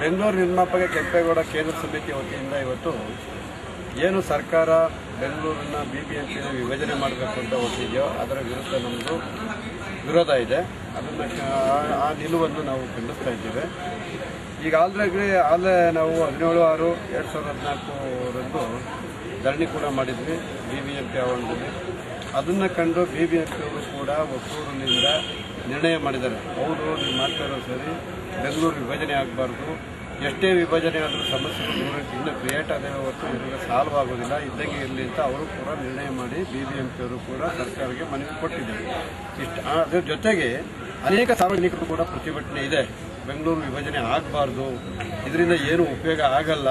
ಬೆಂಗಳೂರು ನಿರ್ಮಾಪಕ ಕೆಂಪೇಗೌಡ ಕೇಂದ್ರ ಸಮಿತಿ ವತಿಯಿಂದ ಇವತ್ತು ಏನು ಸರ್ಕಾರ ಬೆಂಗಳೂರನ್ನ ಬಿ ಬಿ ಎಂ ವಿಭಜನೆ ಮಾಡಬೇಕು ಅಂತ ಹೊರಟಿದೆಯೋ ಅದರ ವಿರುದ್ಧ ನಮ್ಮದು ವಿರೋಧ ಇದೆ. ಅದನ್ನು ಆ ನಿಲುವನ್ನು ನಾವು ಖಂಡಿಸ್ತಾ ಇದ್ದೇವೆ. ಈಗ ಆಲ್ರೆಡಿ ಆಲೇ ನಾವು ಹದಿನೇಳು ಆರು ಎರಡು ಸಾವಿರದ ಹದಿನಾಲ್ಕರಂದು ಧರಣಿ ಕೂಡ ಮಾಡಿದ್ವಿ ಬಿ ಬಿ ಎಂ ಪಿ ಆವರಣದಲ್ಲಿ. ಅದನ್ನು ಕಂಡು ಬಿ ಬಿ ಎಂ ಪಿ ಅವರು ಕೂಡ ಒಕ್ಕೂರಿನಿಂದ ನಿರ್ಣಯ ಮಾಡಿದ್ದಾರೆ. ಅವರು ನೀವು ಮಾಡ್ತಾ ಸರಿ. ಬೆಂಗಳೂರು ವಿಭಜನೆ ಆಗಬಾರ್ದು. ಎಷ್ಟೇ ವಿಭಜನೆ ಆದರೂ ಸಮಸ್ಯೆಗಳು ಇನ್ನೂ ಕ್ರಿಯೇಟ್ ಆದ ಹೊತ್ತು ಇದರಿಂದ ಸಾಲ್ವ್ ಆಗೋದಿಲ್ಲ. ಇದ್ದಂಗೆ ಇರಲಿ ಅಂತ ಅವರು ಕೂಡ ನಿರ್ಣಯ ಮಾಡಿ ಬಿ ಬಿ ಎಂ ಪಿಯವರು ಕೂಡ ಸರ್ಕಾರಕ್ಕೆ ಮನವಿ ಕೊಟ್ಟಿದ್ದಾರೆ. ಇಷ್ಟು ಅದರ ಜೊತೆಗೆ ಅನೇಕ ಸಾರ್ವಜನಿಕರು ಕೂಡ ಪ್ರತಿಭಟನೆ ಇದೆ. ಬೆಂಗಳೂರು ವಿಭಜನೆ ಆಗಬಾರ್ದು. ಇದರಿಂದ ಏನು ಉಪಯೋಗ ಆಗಲ್ಲ.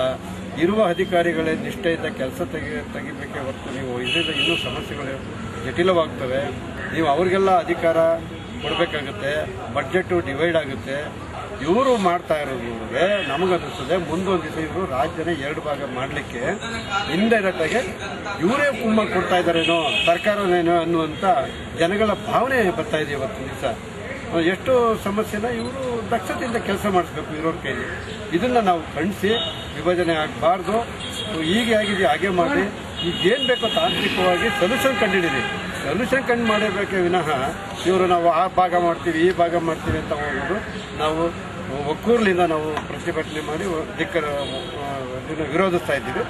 ಇರುವ ಅಧಿಕಾರಿಗಳೇ ನಿಷ್ಠೆಯಿಂದ ಕೆಲಸ ತೆಗಿ ತೆಗಿಬೇಕೇ ಹೊರತು ನೀವು ಇದರಿಂದ ಇನ್ನೂ ಸಮಸ್ಯೆಗಳು ಜಟಿಲವಾಗ್ತವೆ. ನೀವು ಅವರಿಗೆಲ್ಲ ಅಧಿಕಾರ ಕೊಡಬೇಕಾಗುತ್ತೆ ಬಡ್ಜೆಟು ಡಿವೈಡ್ ಆಗುತ್ತೆ. ಇವರು ಮಾಡ್ತಾ ಇರೋದ್ರಿಗೆ ನಮಗನ್ನಿಸ್ತದೆ ಮುಂದೊಂದು ದಿವಸ ಇವರು ರಾಜ್ಯನ ಎರಡು ಭಾಗ ಮಾಡಲಿಕ್ಕೆ ಇಂಡೈರೆಕ್ಟ್ ಆಗಿ ಇವರೇ ಕುಮ್ಮ ಕೊಡ್ತಾ ಇದ್ದಾರೇನೋ ಸರ್ಕಾರನೇನೋ ಅನ್ನುವಂಥ ಜನಗಳ ಭಾವನೆ ಬರ್ತಾ ಇದೆ ಇವತ್ತು ದಿವಸ. ಎಷ್ಟು ಸಮಸ್ಯೆನ ಇವರು ದಕ್ಷತೆಯಿಂದ ಕೆಲಸ ಮಾಡಿಸ್ಬೇಕು ಇರೋರ ಕೈಲಿ. ಇದನ್ನು ನಾವು ಖಂಡಿಸಿ, ವಿಭಜನೆ ಆಗಬಾರ್ದು. ಹೀಗೆ ಆಗಿದೆ, ಹಾಗೆ ಮಾಡಿ ಈಗೇನು ಬೇಕೋ ತಾಂತ್ರಿಕವಾಗಿ ಸೊಲ್ಯೂಷನ್ ಕಂಡಿಡೀರಿ ಸೊಲ್ಯೂಷನ್ ಕಂಡು ಮಾಡಿರ್ಬೇಕೆ ವಿನಃ ಇವರು ನಾವು ಆ ಭಾಗ ಮಾಡ್ತೀವಿ, ಈ ಭಾಗ ಮಾಡ್ತೀವಿ ಅಂತ ಹೋಗೋದು ನಾವು ಒಕ್ಕೂರ್ಲಿಂದ ನಾವು ಪ್ರತಿಭಟನೆ ಮಾಡಿ ದಿಕ್ಕ ವಿರೋಧಿಸ್ತಾ ಇದ್ದೀವಿ.